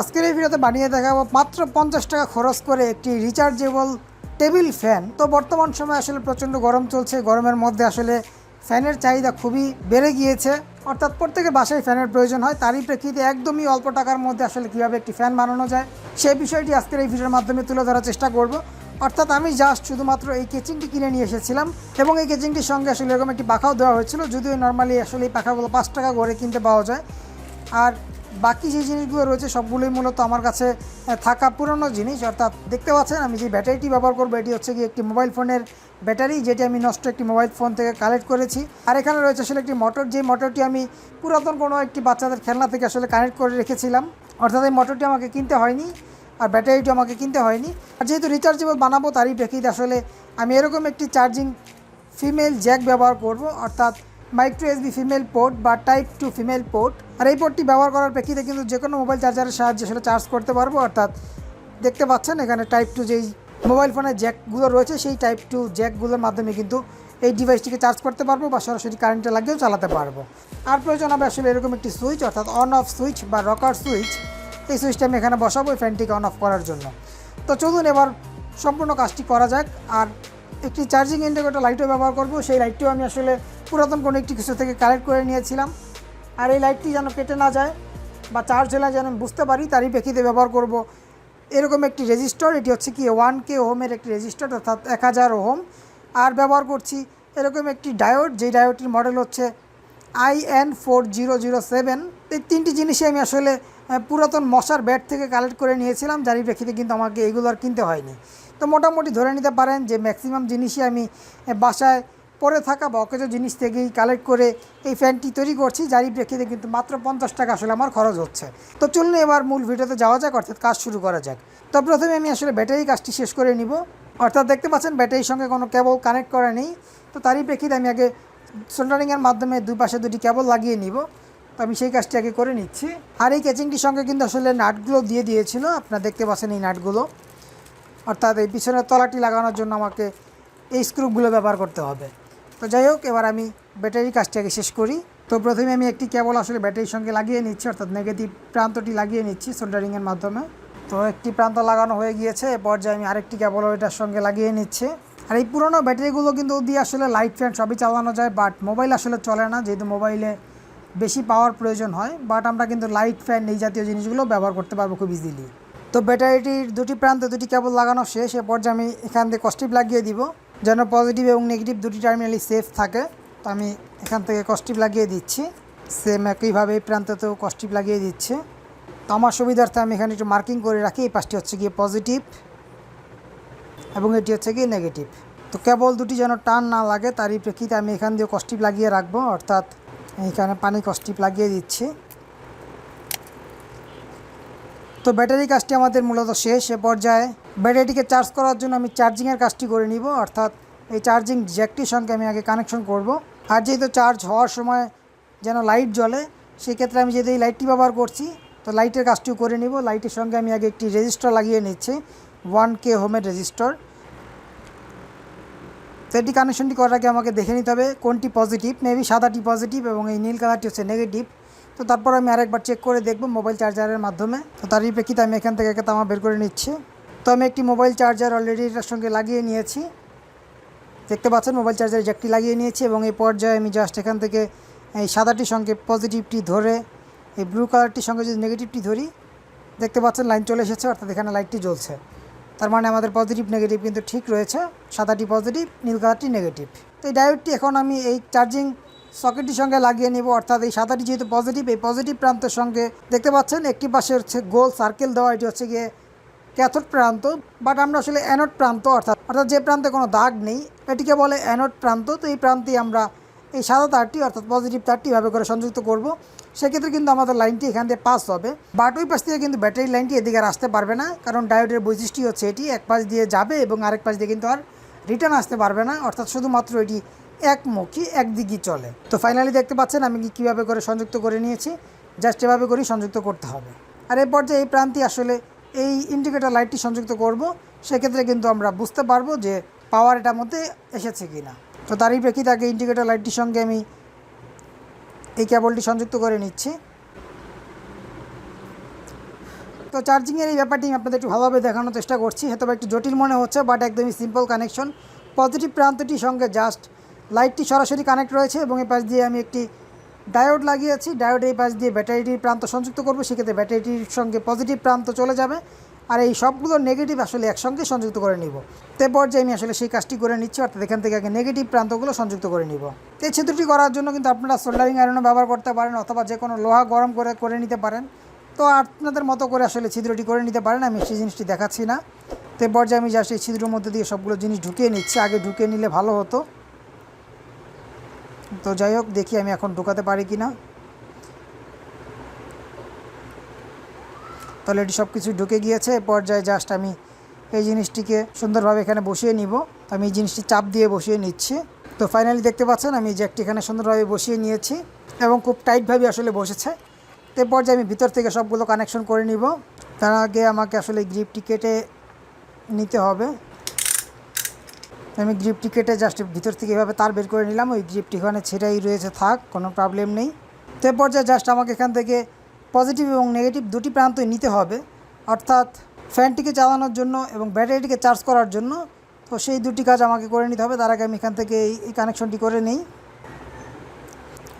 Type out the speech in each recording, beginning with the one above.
আজকের এই ভিডিওতে বানিয়ে দেখাবো মাত্র পঞ্চাশ টাকা খরচ করে একটি রিচার্জেবল টেবিল ফ্যান তো বর্তমান সময়ে আসলে প্রচণ্ড গরম চলছে। গরমের মধ্যে আসলে ফ্যানের চাহিদা খুবই বেড়ে গিয়েছে। অর্থাৎ প্রত্যেকের বাসায় ফ্যানের প্রয়োজন হয়। তারই প্রেক্ষিতে একদমই অল্প টাকার মধ্যে আসলে কীভাবে একটি ফ্যান বানানো যায় সেই বিষয়টি আজকের এই ভিডিওর মাধ্যমে তুলে ধরার চেষ্টা করব। অর্থাৎ আমি জাস্ট শুধুমাত্র এই কেচিংটি কিনে নিয়ে এসেছিলাম এবং এই কেচিংটির সঙ্গে আসলে এরকম একটি পাখাও দেওয়া হয়েছিল। যদিও নর্মালি আসলে এই পাখাগুলো পাঁচ টাকা করে কিনতে পাওয়া যায়। আর বাকি যে জিনিসগুলো রয়েছে সবগুলোই মূলত আমার কাছে থাকা পুরনো জিনিস। অর্থাৎ দেখতে পাচ্ছেন, আমি যে ব্যাটারিটি ব্যবহার করব, এটি হচ্ছে কি একটি মোবাইল ফোনের ব্যাটারি, যেটি আমি নষ্ট একটি মোবাইল ফোন থেকে কালেক্ট করেছি। আর এখানে রয়েছে আসলে একটি মোটর, যে মোটরটি আমি পুরাতন কোনো একটি বাচ্চাদের খেলনা থেকে আসলে কানেক্ট করে রেখেছিলাম। অর্থাৎ এই মোটরটি আমাকে কিনতে হয়নি, আর ব্যাটারিটি আমাকে কিনতে হয়নি। আর যেহেতু রিচার্জেবল বানাবো, তারই প্রেক্ষিতে আসলে আমি এরকম একটি চার্জিং ফিমেল জ্যাক ব্যবহার করব। অর্থাৎ মাইক্রো এসবি ফিমেল পোর্ট বা টাইপ টু ফিমেল পোর্ট আর এই পোর্টটি ব্যবহার করার প্রেক্ষিতে কিন্তু যে কোনো মোবাইল চার্জারের সাহায্যে সেটা চার্জ করতে পারব। অর্থাৎ দেখতে পাচ্ছেন এখানে টাইপ টু যেই মোবাইল ফোনের জ্যাকগুলো রয়েছে, সেই টাইপ টু জ্যাকগুলোর মাধ্যমে কিন্তু এই ডিভাইসটিকে চার্জ করতে পারব বা সরাসরি কারেন্টে লাগিয়েও চালাতে পারব। আর প্রয়োজন হবে আসলে এরকম একটি সুইচ অর্থাৎ অন অফ সুইচ বা রকার সুইচ এই সুইচটা আমি এখানে বসাবো, এই ফ্যানটিকে অন অফ করার জন্য। তো চলুন এবার সম্পূর্ণ কাজটি করা যাক। আর একটি চার্জিং ইন্ডিকেটর লাইটও ব্যবহার করব। সেই লাইটটিও আমি আসলে পুরাতন কোনো একটি কিছু থেকে কালেক্ট করে নিয়েছিলাম। আর এই লাইটটি যেন কেটে না যায় বা চার্জ হলে যেন বুঝতে পারি, তারই প্রেক্ষিতে ব্যবহার করব। এরকম একটি রেজিস্টার এটি হচ্ছে কি ওয়ান কে ওহমের একটি রেজিস্টার অর্থাৎ এক হাজার ওহম আর ব্যবহার করছি এরকম একটি ডায়োড যেই ডায়োডটির মডেল হচ্ছে I N four zero zero seven এই তিনটি জিনিসই আমি আসলে পুরাতন মশার ব্যাট থেকে কালেক্ট করে নিয়েছিলাম। যারই প্রেক্ষিতে কিন্তু আমাকে এগুলো আর কিনতে হয়নি। তো মোটামুটি ধরে নিতে পারেন যে ম্যাক্সিমাম জিনিসই আমি বাসায় পরে থাকা বা অকেজ জিনিস থেকেই কালেক্ট করে এই ফ্যানটি তৈরি করছি যারই প্রেক্ষিতে কিন্তু মাত্র পঞ্চাশ টাকা আসলে আমার খরচ হচ্ছে। তো চলুন এবার মূল ভিডিওতে যাওয়া যাক, অর্থাৎ কাজ শুরু করা যাক। তো প্রথমে আমি আসলে ব্যাটারি কাজটি শেষ করে নিব। অর্থাৎ দেখতে পাচ্ছেন ব্যাটারির সঙ্গে কোনো কেবল কানেক্ট করা নেই। তো তারই প্রেক্ষিতে আমি আগে সোল্ডারিংয়ের মাধ্যমে দুই পাশে দুটি কেবল লাগিয়ে নিব। তো আমি সেই কাজটি আগে করে নিচ্ছি। আর এই ক্যাচিংটির সঙ্গে কিন্তু আসলে নাটগুলো দিয়ে দিয়েছিল। আপনারা দেখতে পাচ্ছেন এই নাটগুলো অর্থাৎ এই পিছনের তলাটি লাগানোর জন্য আমাকে এই স্ক্রুপগুলো ব্যবহার করতে হবে। তো যাই হোক, এবার আমি ব্যাটারি কাজটি আগে শেষ করি। তো প্রথমে আমি একটি কেবল আসলে ব্যাটারির সঙ্গে লাগিয়ে নিচ্ছি, অর্থাৎ নেগেটিভ প্রান্তটি লাগিয়ে নিচ্ছি সোল্ডারিংয়ের মাধ্যমে। তো একটি প্রান্ত লাগানো হয়ে গিয়েছে, এ পর্যায়ে আমি আরেকটি কেবল এটার সঙ্গে লাগিয়ে নিচ্ছি। আর এই পুরোনো ব্যাটারিগুলো কিন্তু দিয়ে আসলে লাইট ফ্যান সবই চালানো যায় বাট মোবাইল আসলে চলে না, যেহেতু মোবাইলে বেশি পাওয়ার প্রয়োজন হয়। বাট আমরা কিন্তু লাইট ফ্যান এই জাতীয় জিনিসগুলো ব্যবহার করতে পারব খুব ইজিলি তো ব্যাটারিটির দুটি প্রান্তে, দুটি কেবল লাগানো শেষ। এ পর্যায়ে আমি এখান থেকে কস্টিপ লাগিয়ে দিব। যেন পজিটিভ এবং নেগেটিভ দুটি টার্মিনালি সেফ থাকে। তো আমি এখান থেকে কস্টিপ লাগিয়ে দিচ্ছি। সেম একইভাবে এই প্রান্তেতেও কস্টিপ লাগিয়ে দিচ্ছি। তো আমার সুবিধার্থে আমি এখানে একটু মার্কিং করে রাখি। এই পাশটি হচ্ছে গিয়ে পজিটিভ এবং এটি হচ্ছে গিয়ে নেগেটিভ। তো কেবল দুটি যেন টান না লাগে, তারই প্রেক্ষিতে আমি এখান দিয়ে কস্টিপ লাগিয়ে রাখব। অর্থাৎ এইখানে পানি কস্টিপ লাগিয়ে দিচ্ছি। তো ব্যাটারি কাজটি আমাদের মূলত শেষ এ পর্যায়ে। ব্যাটারিটিকে চার্জ করার জন্য আমি চার্জিংয়ের কাজটি করে নিব, অর্থাৎ এই চার্জিং জ্যাকটির সঙ্গে আমি আগে কানেকশন করব। আর যেহেতু চার্জ হওয়ার সময় যেন লাইট জ্বলে, সেক্ষেত্রে আমি যেহেতু এই লাইটটি ব্যবহার করছি, তো লাইটের কাজটিও করে নিব। লাইটের সঙ্গে আমি আগে একটি রেজিস্টার লাগিয়ে নিচ্ছি ওয়ান কে হোমের রেজিস্টার তো এটি কানেকশনটি করার আগে আমাকে দেখে নিতে হবে কোনটি পজিটিভ মেবি সাদাটি পজিটিভ এবং এই নীল কালারটি হচ্ছে নেগেটিভ তো তারপর আমি আরেকবার চেক করে দেখব মোবাইল চার্জারের মাধ্যমে। তো তারই প্রেক্ষিতে আমি এখান থেকে একটা তামা বের করে নিচ্ছি। তো আমি একটি মোবাইল চার্জার অলরেডি এটার সঙ্গে লাগিয়ে নিয়েছি। দেখতে পাচ্ছেন মোবাইল চার্জার জ্যাকটি লাগিয়ে নিয়েছি এবং এই পর্যায়ে আমি জাস্ট এখান থেকে এই সাদাটির সঙ্গে পজিটিভটি ধরে, এই ব্লু কালারটির সঙ্গে যদি নেগেটিভটি ধরি, দেখতে পাচ্ছেন লাইন চলে এসেছে, অর্থাৎ এখানে লাইটটি জ্বলছে। তার মানে আমাদের পজিটিভ নেগেটিভ কিন্তু ঠিক রয়েছে, সাদাটি পজিটিভ নীল কালারটি নেগেটিভ তো এই ডায়োডটি এখন আমি এই চার্জিং সকেটটির সঙ্গে লাগিয়ে নিব। অর্থাৎ এই সাদাটি যেহেতু পজিটিভ এই পজিটিভ প্রান্তের সঙ্গে দেখতে পাচ্ছেন, একটি পাশে হচ্ছে গোল সার্কেল দেওয়া, এটি হচ্ছে গিয়ে ক্যাথোড প্রান্ত। বাট আমরা আসলে অ্যানোড প্রান্ত, অর্থাৎ অর্থাৎ যে প্রান্তে কোনো দাগ নেই, এটিকে বলে অ্যানোড প্রান্ত। তো এই প্রান্তে আমরা এই সাদা তারটি, অর্থাৎ পজিটিভ তারটি ভাবে করে সংযুক্ত করব। সেক্ষেত্রে কিন্তু আমাদের লাইনটি এখান দিয়ে পাস হবে। বাট ওই পাশ থেকে কিন্তু ব্যাটারি লাইনটি এদিকে আসতে পারবে না, কারণ ডায়োডের বৈশিষ্ট্য হচ্ছে এটি, এক পাশ দিয়ে যাবে এবং আরেক পাশ দিয়ে কিন্তু আর রিটার্ন আসতে পারবে না। অর্থাৎ শুধুমাত্র এটি একমুখী, একদিকই চলে। তো ফাইনালি দেখতে পাচ্ছেন আমি কি কীভাবে করে সংযুক্ত করে নিয়েছি। জাস্ট এভাবে করেই সংযুক্ত করতে হবে। আর এই পর্যায়ে এই প্রান্তি আসলে এই ইন্ডিকেটর লাইটটি সংযুক্ত করব, সেক্ষেত্রে কিন্তু আমরা বুঝতে পারব যে পাওয়ার এটার মধ্যে এসেছে কি না তো তারই প্রেক্ষিতে আগে ইন্ডিকেটর লাইটটির সঙ্গে আমি এই কেবলটি সংযুক্ত করে নিচ্ছি। তো চার্জিংয়ের এই ব্যাপারটি আমি আপনাদের একটু ভালোভাবে দেখানোর চেষ্টা করছি। হয়তো একটু জটিল মনে হচ্ছে বাট একদমই সিম্পল কানেকশন পজিটিভ প্রান্তটির সঙ্গে জাস্ট লাইটটি সরাসরি কানেক্ট রয়েছে এবং এই পাশ দিয়ে আমি একটি ডায়োড লাগিয়েছি। ডায়োড এই পাশ দিয়ে ব্যাটারিটির প্রান্ত সংযুক্ত করব। সেক্ষেত্রে ব্যাটারিটির সঙ্গে পজিটিভ প্রান্ত চলে যাবে আর এই সবগুলো নেগেটিভ আসলে একসঙ্গে সংযুক্ত করে নিব। তো পর্যায়ে আমি আসলে সেই কাজটি করে নিচ্ছি, অর্থাৎ এখান থেকে আগে নেগেটিভ প্রান্তগুলো সংযুক্ত করে নিব। এই ছিদ্রটি করার জন্য কিন্তু আপনারা সোল্ডারিং আয়রনও ব্যবহার করতে পারেন অথবা যে কোনো লোহা গরম করে করে নিতে পারেন। তো আপনাদের মতো করে আসলে ছিদ্রটি করে নিতে পারেন, আমি সেই জিনিসটি দেখাচ্ছি না। তো পর্যায়ে আমি যা সেই ছিদ্রের মধ্যে দিয়ে সবগুলো জিনিস ঢুকিয়ে নিচ্ছি, আগে ঢুকিয়ে নিলে ভালো হতো। তো যাই হোক, দেখি আমি এখন ঢোকাতে পারি কি না। তাহলে এটি সব কিছু ঢুকে গিয়েছে। পর্যায়ে জাস্ট আমি এই জিনিসটিকে সুন্দরভাবে এখানে বসিয়ে নিব। আমি এই জিনিসটি চাপ দিয়ে বসিয়ে নিচ্ছি। তো ফাইনালি দেখতে পাচ্ছেন, আমি জ্যাকটি এখানে সুন্দরভাবে বসিয়ে নিয়েছি এবং খুব টাইটভাবে আসলে বসেছে। তো পর্যায়ে আমি ভিতর থেকে সবগুলো কানেকশন করে নিব। তার আগে আমাকে আসলে গ্রিপটি কেটে নিতে হবে। আমি গ্রিপটি কেটে জাস্ট ভিতর থেকে এভাবে তার বের করে নিলাম, ওই গ্রিপটি এখানে ছেড়েই রয়েছে, থাক, কোনো প্রবলেম নেই। তো এ পর্যায়ে জাস্ট আমাকে এখান থেকে পজিটিভ এবং নেগেটিভ দুটি প্রান্তই নিতে হবে। অর্থাৎ ফ্যানটিকে চালানোর জন্য এবং ব্যাটারিটিকে চার্জ করার জন্য, তো সেই দুটি কাজ আমাকে করে নিতে হবে। তার আগে আমি এখান থেকে এই কানেকশনটি করে নিই।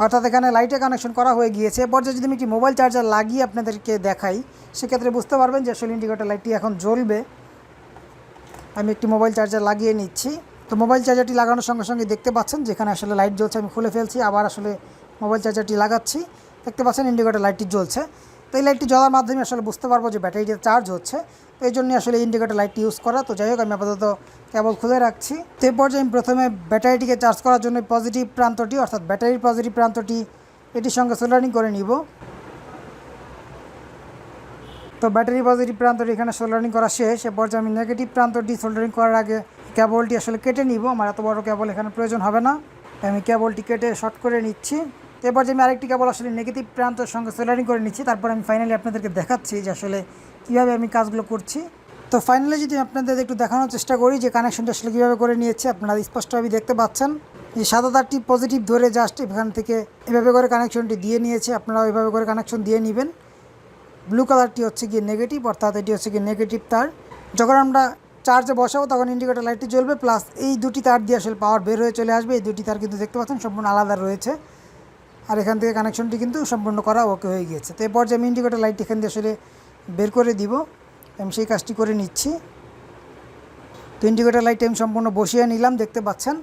অর্থাৎ এখানে লাইটে কানেকশন করা হয়ে গিয়েছে। পর্যায়ে যদি আমি একটি মোবাইল চার্জার লাগিয়ে আপনাদেরকে দেখাই, সেক্ষেত্রে বুঝতে পারবেন যে আসলে ইন্ডিকেটার লাইটটি এখন জ্বলবে। আমি একটি মোবাইল চার্জার লাগিয়ে নিচ্ছি। তো মোবাইল চার্জারটি লাগানোর সঙ্গে সঙ্গে দেখতে পাচ্ছেন, যেখানে আসলে লাইট জ্বলছে, আমি খুলে ফেলছি, আবার আসলে মোবাইল চার্জারটি লাগাচ্ছি। দেখতে পাচ্ছেন ইন্ডিকেটার লাইটটি জ্বলছে। তো এই লাইটটি জ্বলার মাধ্যমে আসলে বুঝতে পারব যে ব্যাটারিটা চার্জ হচ্ছে। তো এই জন্য আসলে ইন্ডিকেটার লাইটটি ইউজ করা। তো যাই হোক, আমি আপাতত কেবল খুলে রাখছি। তো এই পর্যায়ে আমি প্রথমে ব্যাটারিটিকে চার্জ করার জন্য পজিটিভ প্রান্তটি, অর্থাৎ ব্যাটারির পজিটিভ প্রান্তটি, এটির সঙ্গে সোল্ডারিং করে নিব। তো ব্যাটারি পজিটিভ প্রান্তটি এখানে সোল্ডারিং করা শেষ। এ পর্যায়ে আমি নেগেটিভ প্রান্তটি সোল্ডারিং করার আগে কেবলটি আসলে কেটে নিব। আমার এত বড় কেবল এখানে প্রয়োজন হবে না। আমি কেবলটি কেটে শর্ট করে নিচ্ছি। এবার যে আমি আরেকটি কেবল আসলে নেগেটিভ প্রান্তের সঙ্গে সোল্ডারিং করে নিচ্ছি, তারপর আমি ফাইনালি আপনাদেরকে দেখাচ্ছি যে আসলে কীভাবে আমি কাজগুলো করছি। তো ফাইনালি যদি আপনাদের একটু দেখানোর চেষ্টা করি যে কানেকশনটা আসলে কীভাবে করে নিয়েছে, আপনারা স্পষ্টভাবে দেখতে পাচ্ছেন যে সাদা তারটি পজিটিভ ধরে জাস্ট এখান থেকে এভাবে করে কানেকশনটি দিয়ে নিয়েছে। আপনারা এভাবে করে কানেকশন দিয়ে নেবেন। ব্লু কালারটি হচ্ছে গিয়ে নেগেটিভ, অর্থাৎ এটি হচ্ছে গিয়ে নেগেটিভ তার। যখন আমরা চার্জে বসাবো, তখন ইন্ডিকেটর লাইটটি জ্বলবে প্লাস এই দুটি তার দিয়ে আসলে পাওয়ার বের হয়ে চলে আসবে। এই দুটি তার কিন্তু দেখতে পাচ্ছেন সম্পূর্ণ আলাদা রয়েছে। আর এখান থেকে কানেকশনটি কিন্তু সম্পূর্ণ করা ওকে হয়ে গিয়েছে। তো এরপর যে আমি ইন্ডিকেটর লাইটটি এখান দিয়ে আসলে বের করে দিব, আমি সেই কাজটি করে নিচ্ছি। তো ইন্ডিকেটর লাইটটি আমি সম্পূর্ণ বসিয়ে নিলাম, দেখতে পাচ্ছেন।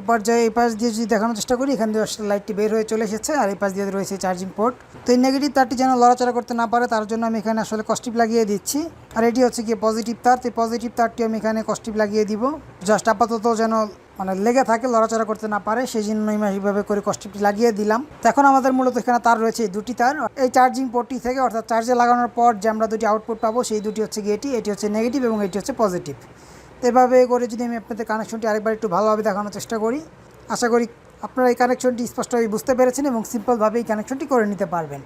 এ পর্যায়ে এই পাশ দিয়ে যদি দেখানোর চেষ্টা করি, এখান দিয়ে লাইটটি বের হয়ে চলে এসেছে আর এই পাশ দিয়ে রয়েছে চার্জিং পোর্ট তো এই নেগেটিভ তারটি যেন লড়াচড়া করতে না পারে, তার জন্য আমি এখানে আসলে কস্টিপ লাগিয়ে দিচ্ছি। আর এটি হচ্ছে গিয়ে পজিটিভ তার, তো পজিটিভ তারটি আমি এখানে কস্টিপ লাগিয়ে দিব। জাস্ট আপাতত যেন মানে লেগে থাকে, লড়াচড়া করতে না পারে, সেই জন্য আমি এইভাবে করে কস্টিপটি লাগিয়ে দিলাম। এখন আমাদের মূলত এখানে তার রয়েছে, এই দুটি তার। এই চার্জিং পোর্টটি থেকে অর্থাৎ চার্জে লাগানোর পর যে আমরা দুটি আউটপুট পাবো, সেই দুটি হচ্ছে গিয়ে এটি এটি হচ্ছে নেগেটিভ এবং এটি হচ্ছে পজিটিভ এভাবে করে যদি আমি আপনাদের কানেকশনটি আরেকবার একটু ভালোভাবে দেখানোর চেষ্টা করি, আশা করি আপনারা এই কানেকশনটি স্পষ্টভাবে বুঝতে পেরেছেন এবং সিম্পলভাবে এই কানেকশনটি করে নিতে পারবেন।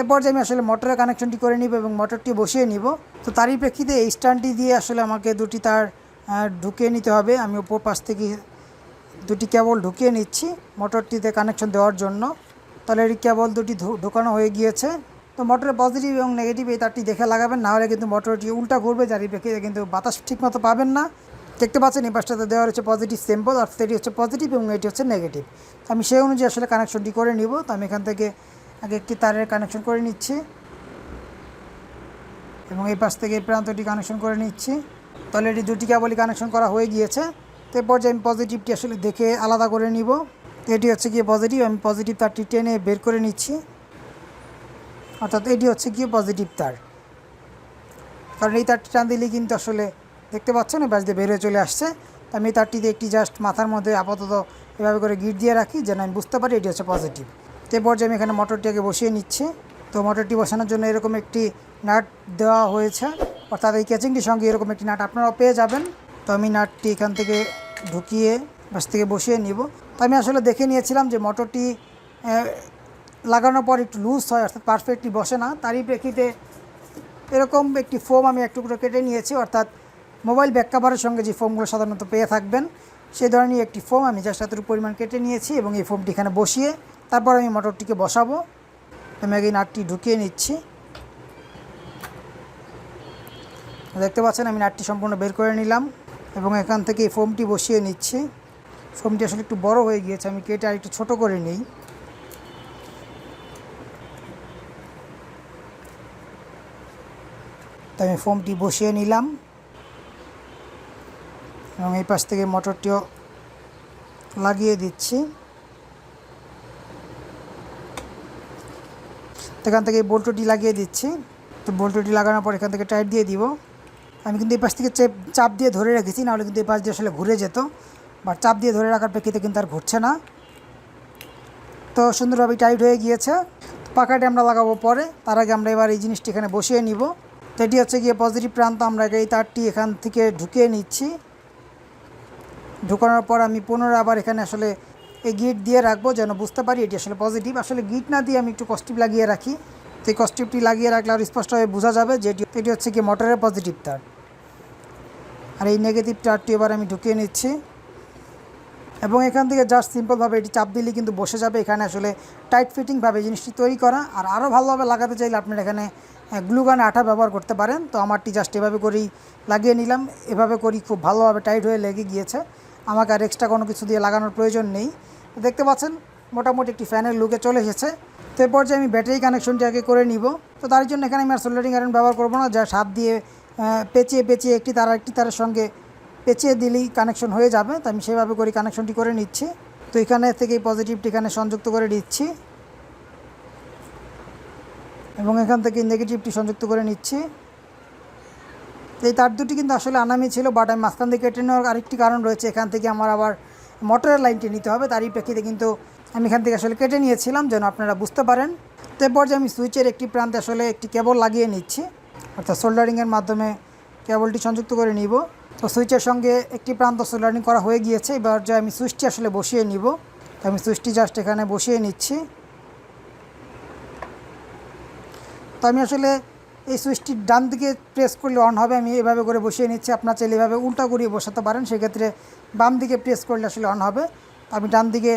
এরপর যে আমি আসলে মোটরের কানেকশনটি করে নিব এবং মোটরটি বসিয়ে নিব। তো তারই প্রেক্ষিতে এই স্ট্যান্ডটি দিয়ে আসলে আমাকে দুটি তার ঢুকিয়ে নিতে হবে। আমি উপর পাশ থেকে দুটি কেবল ঢুকিয়ে নিচ্ছি মোটরটিতে কানেকশন দেওয়ার জন্য। তাহলে এই কেবল দুটি ঢোকানো হয়ে গিয়েছে। তো মোটরের পজিটিভ এবং নেগেটিভ এই তারটি দেখে লাগাবেন, না হলে কিন্তু মোটরটি উল্টা ঘুরবে যার প্রেক্ষিতে কিন্তু বাতাস ঠিকমতো পাবেন না। দেখতে পাচ্ছেন, এই পাশটাতে দেওয়া হচ্ছে পজিটিভ সিম্বল আর সেটি হচ্ছে পজিটিভ এবং এটি হচ্ছে নেগেটিভ আমি সেই অনুযায়ী আসলে কানেকশনটি করে নিব। তো আমি এখান থেকে আগে একটি তারের কানেকশন করে নিচ্ছি। এবং এই পাশ থেকে এই প্রান্তটি কানেকশন করে নিচ্ছি। তাহলে এটি দুটি কেবলই কানেকশন করা হয়ে গিয়েছে। তো এরপর যে আমি পজিটিভটি আসলে দেখে আলাদা করে নিব। এটি হচ্ছে গিয়ে পজিটিভ আমি পজিটিভ তারটি টেনে বের করে নিচ্ছি। অর্থাৎ এটি হচ্ছে গিয়ে পজিটিভ তার। কারণ এই তারটি টান দিলেই কিন্তু আসলে দেখতে পাচ্ছেন, এই বাস দিয়ে বের হয়ে চলে আসছে। আমি এই তারটিতে একটি জাস্ট মাথার মধ্যে আপাতত এভাবে করে গিট দিয়ে রাখি যেন আমি বুঝতে পারি এটি হচ্ছে পজিটিভ তো এরপর যে আমি এখানে মোটরটি আগে বসিয়ে নিচ্ছি। তো মোটরটি বসানোর জন্য এরকম একটি নাট দেওয়া হয়েছে। অর্থাৎ এই ক্যাচিংটির সঙ্গে এরকম একটি নাট আপনারাও পেয়ে যাবেন। তো আমি নাটটি এখান থেকে ঢুকিয়ে বাস থেকে বসিয়ে নিব। তো আমি আসলে দেখে নিয়েছিলাম যে মোটরটি লাগানোর পর একটু লুজ হয়, অর্থাৎ পারফেক্টলি বসে না। তারই প্রেক্ষিতে এরকম একটি ফোম আমি এক টুকরো কেটে নিয়েছি, অর্থাৎ মোবাইল ব্যাক কাভারের সঙ্গে যে ফোমগুলো সাধারণত পেয়ে থাকবেন, সেই ধরনের একটি ফোম আমি জাস্ট এতটুকু পরিমাণ কেটে নিয়েছি এবং এই ফোমটি এখানে বসিয়ে তারপর আমি মোটরটিকে বসাবো। আমি আগে নাটটি ঢুকিয়ে নিচ্ছি। দেখতে পাচ্ছেন, আমি নাটটি সম্পূর্ণ বের করে নিলাম এবং এখান থেকে এই ফোমটি বসিয়ে নিচ্ছি। ফোমটি আসলে একটু বড় হয়ে গিয়েছে, আমি কেটে আর একটু ছোটো করে নিই। তো আমি ফোমটি বসিয়ে নিলাম এবং এই পাশ থেকে মোটরটিও লাগিয়ে দিচ্ছি। এখান থেকে বোল্টটি লাগিয়ে দিচ্ছি। তো বোল্টটি লাগানোর পর এখান থেকে টাইট দিয়ে দিব। আমি কিন্তু এই পাশ থেকে চেপ, চাপ দিয়ে ধরে রেখেছি, নাহলে কিন্তু এই পাশ দিয়ে আসলে ঘুরে যেত। বা চাপ দিয়ে ধরে রাখার প্রেক্ষিতে কিন্তু আর ঘুরছে না। তো সুন্দরভাবে টাইট হয়ে গিয়েছে। পাখাটি আমরা লাগাবো পরে। তার আগে আমরা এবার এই জিনিসটি এখানে বসিয়ে নিব। এটি হচ্ছে গিয়ে পজিটিভ প্রান্ত। আমরা এই তারটি এখান থেকে ঢুকিয়ে নিচ্ছি। ঢুকানোর পর আমি পুনরায় আবার এখানে আসলে এই গিট দিয়ে রাখব যেন বুঝতে পারি এটি আসলে পজিটিভ আসলে গিট না দিয়ে আমি একটু কস্টিভ লাগিয়ে রাখি। তো এই কস্টিভটি লাগিয়ে রাখলে আর স্পষ্টভাবে বোঝা যাবে যে এটি হচ্ছে কি মোটরের পজিটিভ তার। আর এই নেগেটিভ তারটি এবার আমি ঢুকিয়ে নিচ্ছি। এবং এখান থেকে জাস্ট সিম্পলভাবে এটি চাপ দিলেই কিন্তু বসে যাবে। এখানে আসলে টাইট ফিটিংভাবে জিনিসটি তৈরি করা। আর আরও ভালোভাবে লাগাতে চাইলে আপনার এখানে গ্লুগান আঠা ব্যবহার করতে পারেন। তো আমারটি জাস্ট এভাবে করেই লাগিয়ে নিলাম। এভাবে করি খুব ভালোভাবে টাইট হয়ে লেগে গিয়েছে। আমাকে আর এক্সট্রা কোনো কিছু দিয়ে লাগানোর প্রয়োজন নেই। দেখতে পাচ্ছেন, মোটামুটি একটি ফ্যানের লুকে চলে এসেছে। তো এরপর যে আমি ব্যাটারি কানেকশনটি আগে করে নিব। তো তার জন্য এখানে আমি আর সোল্ডারিং আয়রন ব্যবহার করব না। যা হাত দিয়ে পেঁচিয়ে পেঁচিয়ে একটি তার একটি তারের সঙ্গে পেঁচিয়ে দিলেই কানেকশন হয়ে যাবে। তো আমি সেভাবে করে কানেকশনটি করে নিচ্ছি। তো এখানে থেকে পজিটিভটি এখানে সংযুক্ত করে দিচ্ছি। এবং এখান থেকে নেগেটিভটি সংযুক্ত করে নিচ্ছি। এই তার দুটি কিন্তু আসলে আনামি ছিল বাট আমি মাঝখান থেকে কেটে নেওয়ার আরেকটি কারণ রয়েছে। এখান থেকে আমার আবার মোটরের লাইনটি নিতে হবে, তারই প্রেক্ষিতে কিন্তু আমি এখান থেকে আসলে কেটে নিয়েছিলাম, যেন আপনারা বুঝতে পারেন। তো এরপর যে আমি সুইচের একটি প্রান্তে আসলে একটি কেবল লাগিয়ে নিচ্ছি, অর্থাৎ সোল্ডারিংয়ের মাধ্যমে কেবলটি সংযুক্ত করে নিব। তো সুইচের সঙ্গে একটি প্রান্ত সোল্ডারিং করা হয়ে গিয়েছে, এবার যে আমি সুইচটি আসলে বসিয়ে নিব। তো আমি সুইচটি জাস্ট এখানে বসিয়ে নিচ্ছি। তো আমি আসলে এই সুইচটি ডান দিকে প্রেস করলে অন হবে, আমি এভাবে করে বসিয়ে নিচ্ছি। আপনার চাইলে এভাবে উল্টা করিয়ে বসাতে পারেন, সেক্ষেত্রে বাম দিকে প্রেস করলে আসলে অন হবে। আমি ডান দিকে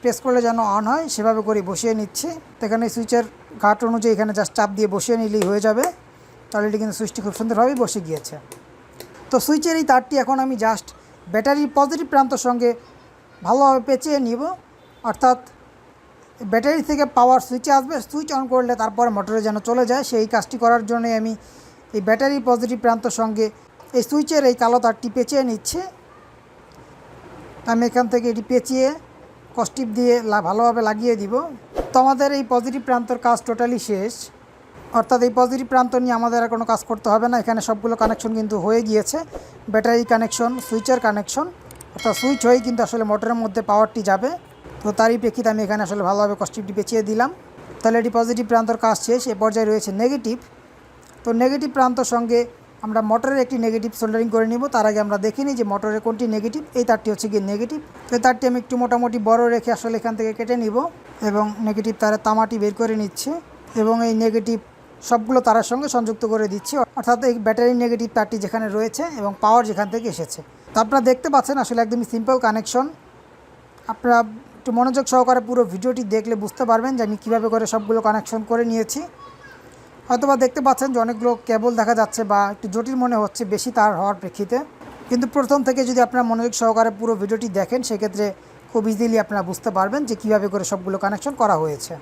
প্রেস করলে যেন অন হয়, সেভাবে করে বসিয়ে নিচ্ছি। তো এখানে সুইচের ঘাট অনুযায়ী এখানে জাস্ট চাপ দিয়ে বসিয়ে নিলেই হয়ে যাবে। তাহলে এটি কিন্তু সুইচটি খুব সুন্দরভাবেই বসে গিয়েছে। তো সুইচের এই তারটি এখন আমি জাস্ট ব্যাটারির পজিটিভ প্রান্তর সঙ্গে ভালোভাবে পেঁচিয়ে নিব। অর্থাৎ ব্যাটারি থেকে পাওয়ার সুইচে আসবে, সুইচ অন করলে তারপরে মোটরে যেন চলে যায়। সেই কাজটি করার জন্যই আমি এই ব্যাটারি পজিটিভ প্রান্তর সঙ্গে এই সুইচের এই কালো তারটি পেঁচিয়ে নিচ্ছে। আমি এখান থেকে এটি পেঁচিয়ে কস্টিপ দিয়ে ভালোভাবে লাগিয়ে দিব। তো আমাদের এই পজিটিভ প্রান্তর কাজ টোটালি শেষ। অর্থাৎ এই পজিটিভ প্রান্ত নিয়ে আমাদের আর কোনো কাজ করতে হবে না। এখানে সবগুলো কানেকশন কিন্তু হয়ে গিয়েছে। ব্যাটারি কানেকশন, সুইচের কানেকশন, অর্থাৎ সুইচ হয়েই কিন্তু আসলে মোটরের মধ্যে পাওয়ারটি যাবে। তো তারই প্রেক্ষিতে আমি এখানে আসলে ভালোভাবে কস্টিপটি পেঁচিয়ে দিলাম। তাহলে এটি পজিটিভ প্রান্তর কাজ শেষ, এ পর্যায়ে রয়েছে নেগেটিভ তো নেগেটিভ প্রান্তর সঙ্গে আমরা মোটরের একটি নেগেটিভ সোল্ডারিং করে নিব। তার আগে আমরা দেখিনি যে মোটরের কোনটি নেগেটিভ এই তারটি হচ্ছে গিয়ে নেগেটিভ তো এই তারটি আমি একটু মোটামুটি বড় রেখে আসলে এখান থেকে কেটে নিব এবং নেগেটিভ তারের তামাটি বের করে নিচ্ছে এবং এই নেগেটিভ সবগুলো তারের সঙ্গে সংযুক্ত করে দিচ্ছি। অর্থাৎ এই ব্যাটারি নেগেটিভ তারটি যেখানে রয়েছে এবং পাওয়ার যেখান থেকে এসেছে। তো আপনারা দেখতে পাচ্ছেন আসলে একদমই সিম্পল কানেকশন আপনারা একটু মনোযোগ সহকারে পুরো ভিডিওটি দেখলে বুঝতে পারবেন যে আমি কীভাবে করে সবগুলো কানেকশন করে নিয়েছি। হয়তোবা দেখতে পাচ্ছেন যে অনেকগুলো কেবল দেখা যাচ্ছে বা একটু জটিল মনে হচ্ছে, বেশি তার হওয়ার প্রেক্ষিতে। কিন্তু প্রথম থেকে যদি আপনারা মনোযোগ সহকারে পুরো ভিডিওটি দেখেন, সেক্ষেত্রে খুব ইজিলি আপনারা বুঝতে পারবেন যে কীভাবে করে সবগুলো কানেকশন করা হয়েছে।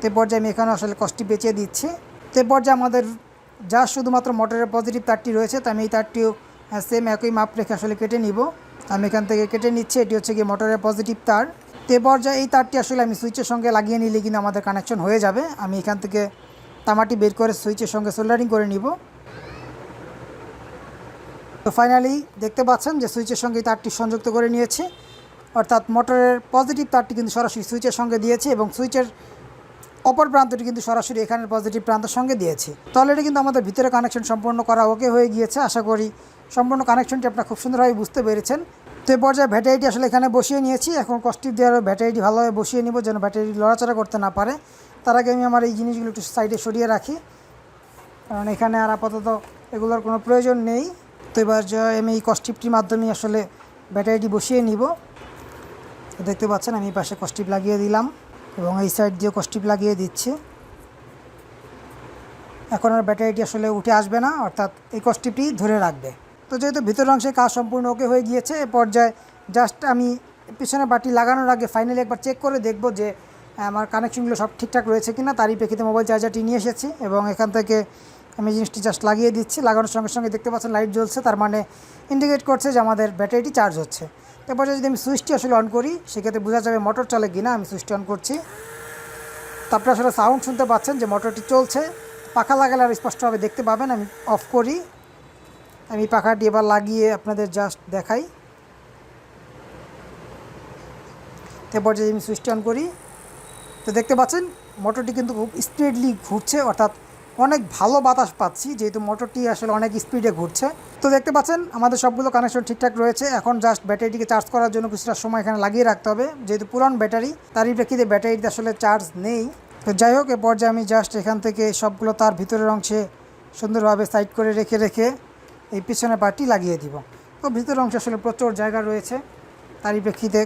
তো পর্যায়ে আমি এখানে আসলে কষ্টি বেঁচে দিচ্ছি। তো পর্যায়ে আমাদের যা শুধুমাত্র মোটরের পজিটিভ তারটি রয়েছে, তো আমি এই তারটিও সেম একই মাপ রেখে আসলে কেটে নিব। আমি এখান থেকে কেটে নিচ্ছি, এটি হচ্ছে কি মোটরের পজিটিভ তার। তো পর্যায়ে এই তারটি আসলে আমি সুইচের সঙ্গে লাগিয়ে নিলে কিন্তু আমাদের কানেকশন হয়ে যাবে। আমি এখান থেকে তামাটি বের করে সুইচের সঙ্গে সোল্ডারিং করে নিব। তো ফাইনালি দেখতে পাচ্ছেন যে সুইচের সঙ্গে তারটি সংযুক্ত করে নিয়েছি। অর্থাৎ মোটরের পজিটিভ তারটি কিন্তু সরাসরি সুইচের সঙ্গে দিয়েছি এবং সুইচের অপর প্রান্তটি কিন্তু সরাসরি এখানের পজিটিভ প্রান্তের সঙ্গে দিয়েছি। তো অলরেডি কিন্তু আমাদের ভিতরে কানেকশন সম্পূর্ণ করা ওকে হয়ে গিয়েছে। আশা করি সম্পূর্ণ কানেকশনটি আপনারা খুব সুন্দরভাবে বুঝতে পেরেছেন। তো এই পর্যায়ে ব্যাটারিটি আসলে এখানে বসিয়ে নিয়েছি। এখন কস্টিপ দেওয়ার ব্যাটারিটি ভালোভাবে বসিয়ে নিব যেন ব্যাটারি লড়াচড়া করতে না পারে। তার আগে আমি আমার এই জিনিসগুলো একটু সাইডে সরিয়ে রাখি। কারণ এখানে আর আপাতত এগুলোর কোনো প্রয়োজন নেই। তো এবার আমি এই কস্টিপটির মাধ্যমে আসলে ব্যাটারিটি বসিয়ে নিব। দেখতে পাচ্ছেন আমি পাশে কস্টিপ লাগিয়ে দিলাম এবং এই সাইড দিয়ে কস্টিপ লাগিয়ে দিচ্ছি। এখন আর ব্যাটারিটি আসলে উঠে আসবে না, অর্থাৎ এই কষ্টিপটি ধরে রাখবে। তো যেহেতু ভিতরের অংশে কাজ সম্পূর্ণ ওকে হয়ে গিয়েছে, এ পর্যায়ে জাস্ট আমি পিছনে বাটি লাগানোর আগে ফাইনালি একবার চেক করে দেখব যে, আমার কানেকশনগুলো সব ঠিকঠাক রয়েছে কিনা। তারই প্রেক্ষিতে মোবাইল চার্জারটি নিয়ে এসেছি এবং এখান থেকে আমি জিনিসটি জাস্ট লাগিয়ে দিচ্ছি। লাগানোর সঙ্গে সঙ্গে দেখতে পাচ্ছেন লাইট জ্বলছে, তার মানে ইন্ডিকেট করছে যে আমাদের ব্যাটারিটি চার্জ হচ্ছে। তারপর যদি আমি সুইচটি আসলে অন করি, সেক্ষেত্রে বোঝা যাবে মোটর চলে কিনা, আমি সুইচটি অন করছি। তারপরে আসলে সাউন্ড শুনতে পাচ্ছেন যে মোটরটি চলছে। পাখা লাগালে আর স্পষ্টভাবে দেখতে পাবেন, আমি অফ করি। আমি পাখাটি এবার লাগিয়ে আপনাদের জাস্ট দেখাই। তারপর যদি আমি সুইচটি অন করি। তো দেখতে পাচ্ছেন মোটরটি কিন্তু খুব স্পিডলি ঘুরছে, অর্থাৎ অনেক ভালো বাতাস পাচ্ছি, যেহেতু মোটরটি আসলে অনেক স্পিডে ঘুরছে। তো দেখতে পাচ্ছেন, আমাদের সবগুলো কানেকশন ঠিকঠাক রয়েছে। এখন জাস্ট ব্যাটারিটিকে চার্জ করার জন্য কিছুটা সময় এখানে লাগিয়ে রাখতে হবে। যেহেতু পুরান ব্যাটারি তারই প্রেক্ষিতে ব্যাটারিতে আসলে চার্জ নেই। তো যাই হোক, এ পর্যায়ে আমি জাস্ট এখান থেকে সবগুলো তার ভিতরের অংশে সুন্দরভাবে সাইড করে রেখে রেখে এই পিছনে পার্টি লাগিয়ে দিব। তো ভিতরের অংশে আসলে প্রচুর জায়গা রয়েছে। তারই প্রেক্ষিতে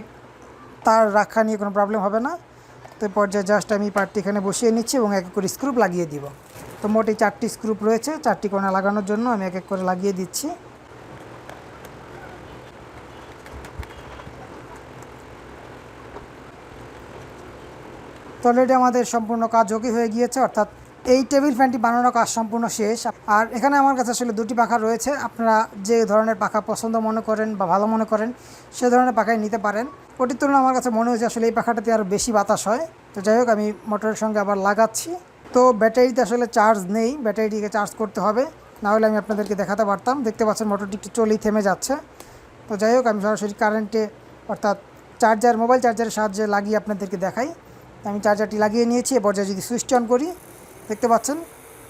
তার রাখা নিয়ে কোনো প্রবলেম হবে না। তো পর্যায়ে জাস্ট আমি পার্টটি এখানে বসিয়ে নিচ্ছি এবং এক এক করে স্ক্রুপ লাগিয়ে দিব। তো মোট এই চারটি স্ক্রুপ রয়েছে, চারটি কোণা লাগানোর জন্য আমি এক এক করে লাগিয়ে দিচ্ছি। তো অলরেডি আমাদের সম্পূর্ণ কাজ ওকে হয়ে গিয়েছে, অর্থাৎ এই টেবিল ফ্যানটি বানানোর কাজ সম্পূর্ণ শেষ। আর এখানে আমার কাছে আসলে দুটি পাখা রয়েছে। আপনারা যে ধরনের পাখা পছন্দ মনে করেন বা ভালো মনে করেন, সে ধরনের পাখাই নিতে পারেন। ওটির তুলনায় আমার কাছে মনে হয়েছে আসলে এই পাখাটাতে আরও বেশি বাতাস হয়। তো যাই হোক, আমি মোটরের সঙ্গে আবার লাগাচ্ছি। তো ব্যাটারিতে আসলে চার্জ নেই, ব্যাটারিটিকে চার্জ করতে হবে। নাহলে আমি আপনাদেরকে দেখাতে পারতাম। দেখতে পাচ্ছেন মোটরটি একটু চলেই থেমে যাচ্ছে। তো যাই হোক, আমি সরাসরি কারেন্টে, অর্থাৎ চার্জার, মোবাইল চার্জারের সাহায্যে লাগিয়ে আপনাদেরকে দেখাই। আমি চার্জারটি লাগিয়ে নিয়েছি। এ পর্যায়ে যদি সুইচটি অন করি দেখতে পাচ্ছেন,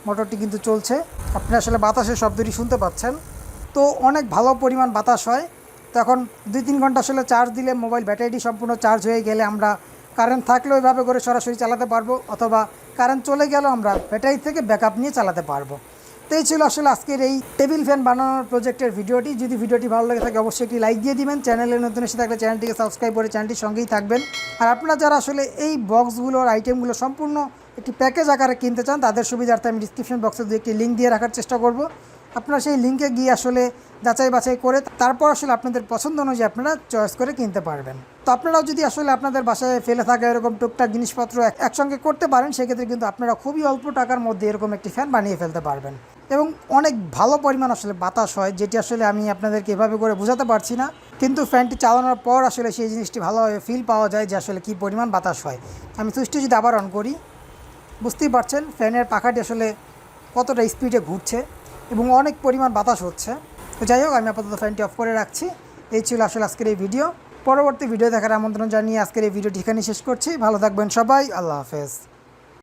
মোটরটি কিন্তু চলছে। আপনি আসলে বাতাসের শব্দটি শুনতে পাচ্ছেন। তো অনেক ভালো পরিমাণ বাতাস হয়। তো এখন দুই তিন ঘণ্টা আসলে চার্জ দিলে মোবাইল ব্যাটারিটি সম্পূর্ণ চার্জ হয়ে গেলে আমরা কারেন্ট থাকলেও এভাবে করে সরাসরি চালাতে পারব, অথবা কারেন্ট চলে গেলেও আমরা ব্যাটারি থেকে ব্যাকআপ নিয়ে চালাতে পারব। তো এই ছিল আসলে আজকের এই টেবিল ফ্যান বানানোর প্রজেক্টের ভিডিওটি। যদি ভিডিওটি ভালো লাগে থাকে, অবশ্যই একটি লাইক দিয়ে দিবেন। চ্যানেলে নতুন এসে থাকলে চ্যানেলটিকে সাবস্ক্রাইব করে চ্যানেলটির সঙ্গেই থাকবেন। আর আপনারা যারা আসলে এই বক্সগুলোর আইটেমগুলো সম্পূর্ণ একটি প্যাকেজ আকারে কিনতে চান, তাদের সুবিধার্থে আমি ডিসক্রিপশন বক্সে দু একটি লিঙ্ক দিয়ে রাখার চেষ্টা করব। আপনারা সেই লিঙ্কে গিয়ে আসলে যাচাই বাছাই করে, তারপর আসলে আপনাদের পছন্দ অনুযায়ী আপনারা চয়েস করে কিনতে পারবেন। তো আপনারাও যদি আসলে আপনাদের বাসায় ফেলে থাকা এরকম টুকটাক জিনিসপত্র একসঙ্গে করতে পারেন, সেক্ষেত্রে কিন্তু আপনারা খুবই অল্প টাকার মধ্যে এরকম একটি ফ্যান বানিয়ে ফেলতে পারবেন। এবং অনেক ভালো পরিমাণ আসলে বাতাস হয়, যেটি আসলে আমি আপনাদেরকে এভাবে করে বোঝাতে পারছি না। কিন্তু ফ্যানটি চালানোর পর আসলে সেই জিনিসটি ভালোভাবে ফিল পাওয়া যায় যে আসলে কী পরিমাণ বাতাস হয়। আমি সুইচটি যদি আবার অন করি বুঝতেই পারছেন, ফ্যানের পাখাটি আসলে কতটা স্পিডে ঘুরছে এবং অনেক পরিমাণ বাতাস হচ্ছে। তো যাই হোক, আমি আপাতত ফ্যানটি অফ করে রাখছি। এই ছিল আসলে আজকের এই ভিডিও পরবর্তী ভিডিও দেখার আমন্ত্রণ জানিয়ে আজকের এই ভিডিওটি এখানে শেষ করছি। ভালো থাকবেন সবাই, আল্লাহ হাফেজ।